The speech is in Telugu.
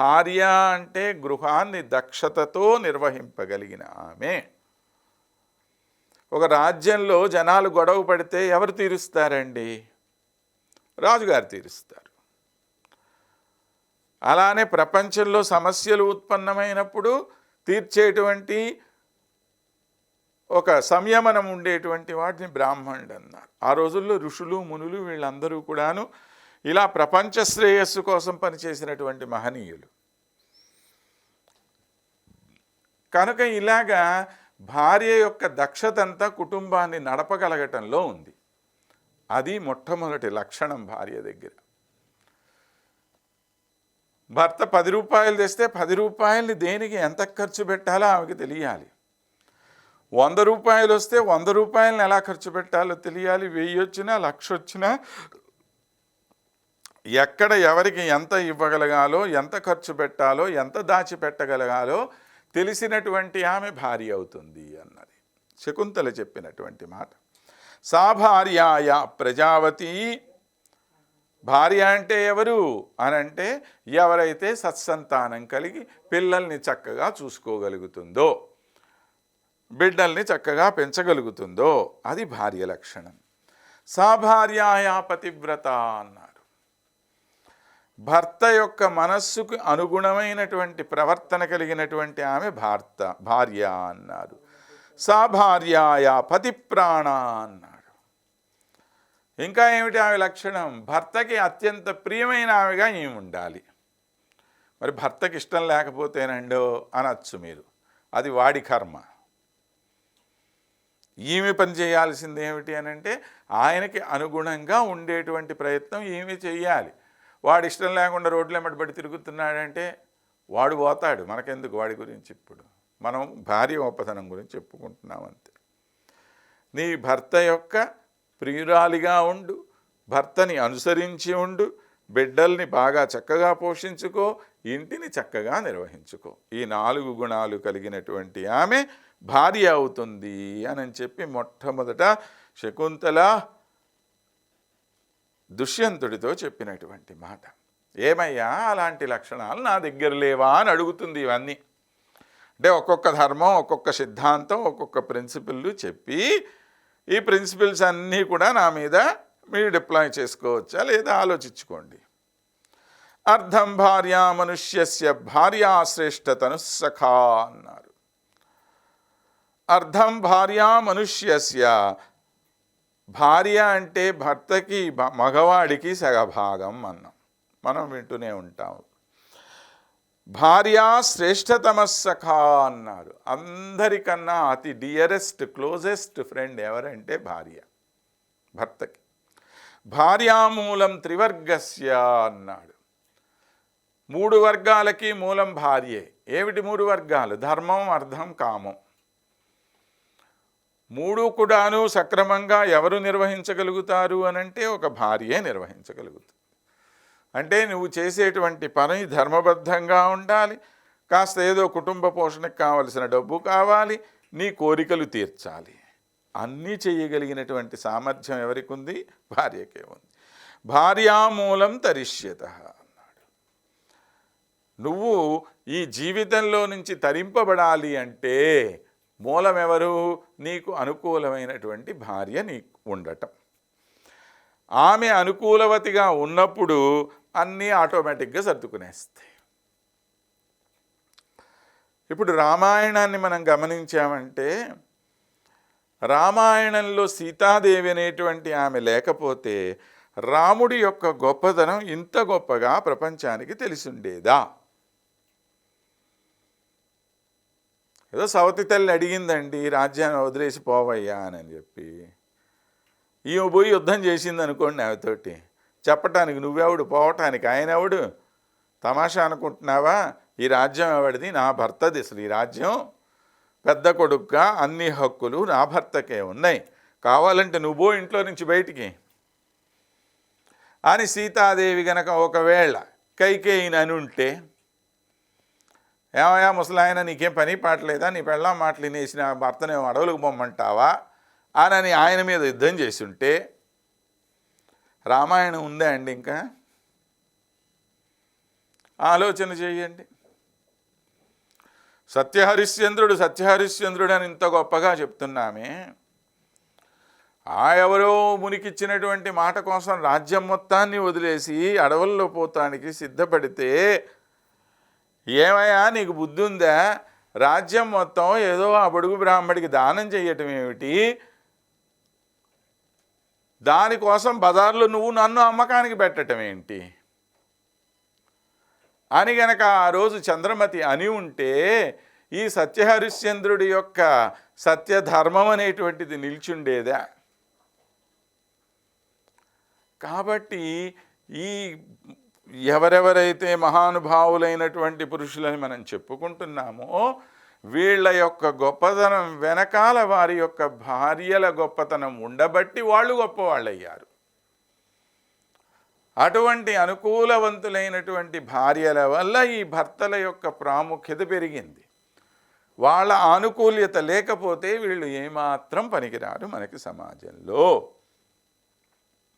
భార్య అంటే గృహాన్ని దక్షతతో నిర్వహింపగలిగిన ఆమె. ఒక రాజ్యంలో జనాలు గొడవ పడితే ఎవరు తీరుస్తారండి? రాజుగారు తీరుస్తారు. అలానే ప్రపంచంలో సమస్యలు ఉత్పన్నమైనప్పుడు తీర్చేటువంటి ఒక సంయమనం ఉండేటువంటి వాటిని బ్రాహ్మణుడు అన్నారు. ఆ రోజుల్లో ఋషులు మునులు వీళ్ళందరూ కూడాను ఇలా ప్రపంచ శ్రేయస్సు కోసం పనిచేసినటువంటి మహనీయులు. కనుక ఇలాగా భార్య యొక్క దక్షతంతా కుటుంబాన్ని నడపగలగటంలో ఉంది. అది మొట్టమొదటి లక్షణం భార్య దగ్గర. భర్త పది రూపాయలు తెస్తే పది రూపాయలని దేనికి ఎంత ఖర్చు పెట్టాలో ఆమెకి తెలియాలి. వంద రూపాయలు వస్తే వంద రూపాయలను ఎలా ఖర్చు పెట్టాలో తెలియాలి. వెయ్యి వచ్చినా లక్ష వచ్చినా ఎక్కడ ఎవరికి ఎంత ఇవ్వగలగాలో ఎంత ఖర్చు పెట్టాలో ఎంత దాచిపెట్టగలగాలో తెలిసినటువంటి ఆమె భార్య అవుతుంది అన్నది. శకుంతల చెప్పినటువంటి మాట. సా భార్యాయ ప్రజావతి. భార్య అంటే ఎవరు? అని అంటే ఎవరైతే సత్సంతానం కలిగి పిల్లల్ని చక్కగా చూసుకోగలుగుతుందో బిడ్డల్ని చక్కగా పెంచగలుగుతుందో అది భార్య లక్షణం. సాభార్యాయ పతివ్రత అన్నారు. భర్త యొక్క మనస్సుకు అనుగుణమైనటువంటి ప్రవర్తన కలిగినటువంటి ఆమె భర్త భార్య అన్నారు. సా భార్యాయా పతిప్రాణ అన్నాడు. ఇంకా ఏమిటి ఆమె లక్షణం? భర్తకి అత్యంత ప్రియమైన ఆమెగా ఏమి ఉండాలి. మరి భర్తకి ఇష్టం లేకపోతేనండో అనొచ్చు మీరు. అది వాడి కర్మ. ఈమె పని చేయాల్సింది ఏమిటి అని అంటే ఆయనకి అనుగుణంగా ఉండేటువంటి ప్రయత్నం ఈమె చేయాలి. వాడు ఇష్టం లేకుండా రోడ్లు వెంబడి తిరుగుతున్నాడంటే వాడు పోతాడు. మనకెందుకు వాడి గురించి ఇప్పుడు? మనం భార్య ఉపధనం గురించి చెప్పుకుంటున్నాం అంతే. నీ భర్త యొక్క ప్రియురాలిగా ఉండు భర్తని అనుసరించి ఉండు బిడ్డల్ని బాగా చక్కగా పోషించుకో ఇంటిని చక్కగా నిర్వహించుకో. ఈ నాలుగు గుణాలు కలిగినటువంటి ఆమె భార్య అవుతుంది అని చెప్పి మొట్టమొదట శకుంతల దుష్యంతుడితో చెప్పినటువంటి మాట. ఏమయ్యా అలాంటి లక్షణాలు నా దగ్గర లేవా అని అడుగుతుంది ఇవన్నీ. అంటే ఒక్కొక్క ధర్మం ఒక్కొక్క సిద్ధాంతం ఒక్కొక్క ప్రిన్సిపల్లు చెప్పి ఈ ప్రిన్సిపల్స్ అన్నీ కూడా నా మీద మీరు డిప్లాయ్ చేసుకోవచ్చా లేదా ఆలోచించుకోండి. అర్థం భార్య మనుష్యస్య భార్యా శ్రేష్టతను సఖా అన్నారు. అర్థం భార్య మనుష్యస్య భార్య అంటే భర్తకి మగవాడికి సగభాగం అన్నాం. మనం వింటూనే ఉంటాం. భార్య శ్రేష్టతమ సఖా అన్నారు అందరికన్నా అతి డియరెస్ట్ క్లోజెస్ట్ ఫ్రెండ్ ఎవరంటే భార్య. భర్తకి. భార్యామూలం త్రివర్గస్య అన్నాడు. మూడు వర్గాలకి మూలం భార్యే. ఏమిటి మూడు వర్గాలు? ధర్మం అర్థం కామం. మూడు కూడాను సక్రమంగా ఎవరు నిర్వహించగలుగుతారు అనంటే ఒక భార్యే నిర్వహించగలుగుతుంది. అంటే నువ్వు చేసేటువంటి పని ధర్మబద్ధంగా ఉండాలి. కాస్త ఏదో కుటుంబ పోషణకు కావలసిన డబ్బు కావాలి. నీ కోరికలు తీర్చాలి. అన్నీ చేయగలిగినటువంటి సామర్థ్యం ఎవరికి ఉంది భార్యకే ఉంది. భార్యామూలం తరిష్యత అన్నాడు. నువ్వు ఈ జీవితంలో నుంచి తరింపబడాలి అంటే మూలమెవరు? నీకు అనుకూలమైనటువంటి భార్య నీకు ఉండటం. ఆమె అనుకూలవతిగా ఉన్నప్పుడు అన్నీ ఆటోమేటిక్గా సర్దుకునేస్తాయి. ఇప్పుడు రామాయణాన్ని మనం గమనించామంటే రామాయణంలో సీతాదేవి అనేటువంటి ఆమె లేకపోతే రాముడి యొక్క గొప్పతనం ఇంత గొప్పగా ప్రపంచానికి తెలిసిండేదా? ఏదో సవతి తల్లి అడిగిందండి రాజ్యాన్ని వదిలేసి పోవయ్యా అని చెప్పి. ఈమె పోయి యుద్ధం చేసింది అనుకోండి ఆమెతోటి. చెప్పటానికి నువ్వెవడు? పోవటానికి ఆయన ఎవడు తమాషా అనుకుంటున్నావా? ఈ రాజ్యం ఎవడిది? నా భర్తది అసలు ఈ రాజ్యం. పెద్ద కొడుగ్గా అన్ని హక్కులు నా భర్తకే ఉన్నాయి. కావాలంటే నువ్వు ఇంట్లో నుంచి బయటికి అని సీతాదేవి గనక ఒకవేళ కైకేయిని అని ఉంటే ఏమయ్యా ముసలాయన నీకేం పని పాటలేదా? నీ పెళ్ళాం మాటలు వినేసిన నా భర్తను అడవులకు పొమ్మంటావా అని ఆయన మీద యుద్ధం చేసుంటే రామాయణం ఉందా అండి ఇంకా? ఆలోచన చేయండి. సత్యహరిశ్చంద్రుడు సత్యహరిశ్చంద్రుడు అని ఇంత గొప్పగా చెప్తున్నామే. ఆ ఎవరో మునికిచ్చినటువంటి మాట కోసం రాజ్యం మొత్తాన్ని వదిలేసి అడవుల్లో పోతానికి సిద్ధపడితే ఏమయ్యా నీకు బుద్ధి ఉందా రాజ్యం మొత్తం ఏదో ఆ బడుగు బ్రాహ్మడికి దానం చేయటం ఏమిటి? దానికోసం బజార్లో నువ్వు నన్ను అమ్మకానికి పెట్టడం ఏంటి? అని గనక ఆ రోజు చంద్రమతి అని ఉంటే ఈ సత్యహరిశ్చంద్రుడి యొక్క సత్యధర్మం అనేటువంటిది నిల్చుండేదా? కాబట్టి ఈ ఎవరెవరైతే మహానుభావులైనటువంటి పురుషులని మనం చెప్పుకుంటున్నామో వీళ్ళ యొక్క గొప్పతనం వెనకాల వారి యొక్క భార్యల గొప్పతనం ఉండబట్టి వాళ్ళు గొప్పవాళ్ళయ్యారు. అటువంటి అనుకూలవంతులైనటువంటి భార్యల వల్ల ఈ భర్తల యొక్క ప్రాముఖ్యత పెరిగింది. వాళ్ళ ఆనుకూల్యత లేకపోతే వీళ్ళు ఏమాత్రం పనికిరారు మనకి సమాజంలో.